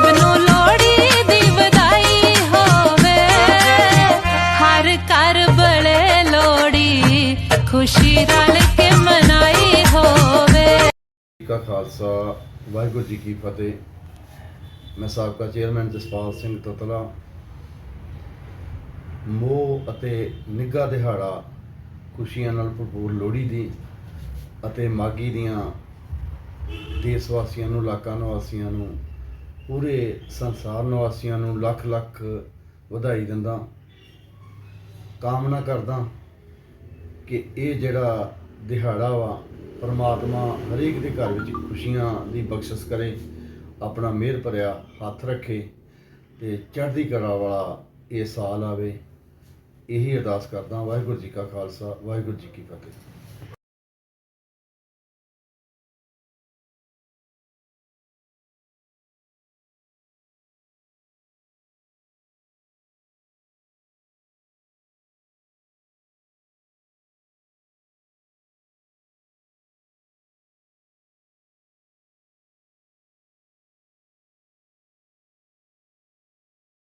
ਸਭ ਨੂੰ ਲੋਹੜੀ ਦੀ ਵਧਾਈ ਹੋਵੇ। ਹਰ ਘਰ ਬਲੇ ਲੋਹੜੀ, ਖੁਸ਼ੀ ਰਲ ਕੇ ਮਨਾਈ ਹੋਵੇ। ਕਾ ਖਾਲਸਾ, ਵਾਹਿਗੁਰੂ ਜੀ ਕੀ ਫਤਿਹ। ਮੈਂ ਸਾਬਕਾ ਚੇਅਰਮੈਨ ਜਸਪਾਲ ਸਿੰਘ ਤਤਲਾ। ਮੋਹ ਅਤੇ ਨਿੱਘਾ ਦਿਹਾੜਾ ਖੁਸ਼ੀਆਂ ਨਾਲ ਭਰਪੂਰ ਲੋਹੜੀ ਦੀ ਅਤੇ ਮਾਗੀ ਦੀਆਂ ਦੇਸ਼ ਵਾਸੀਆਂ ਨੂੰ ਇਲਾਕਾ ਨਿਵਾਸੀਆਂ ਨੂੰ ਪੂਰੇ ਸੰਸਾਰ ਨਿਵਾਸੀਆਂ ਨੂੰ ਲੱਖ ਲੱਖ ਵਧਾਈ ਦਿੰਦਾ। ਕਾਮਨਾ ਕਰਦਾ ਕਿ ਇਹ ਜਿਹੜਾ ਦਿਹਾੜਾ ਵਾ, ਪਰਮਾਤਮਾ ਹਰੇਕ ਦੇ ਘਰ ਵਿੱਚ ਖੁਸ਼ੀਆਂ ਦੀ ਬਖਸ਼ਿਸ਼ ਕਰੇ, ਆਪਣਾ ਮਿਹਰ ਭਰਿਆ ਹੱਥ ਰੱਖੇ ਤੇ ਚੜ੍ਹਦੀ ਕਲਾ ਵਾਲਾ ਇਹ ਸਾਲ ਆਵੇ। ਇਹੀ ਅਰਦਾਸ ਕਰਦਾ ਵਾਹਿਗੁਰੂ ਜੀ ਕਾ ਖਾਲਸਾ, ਵਾਹਿਗੁਰੂ ਜੀ ਕੀ ਫਤਿਹ।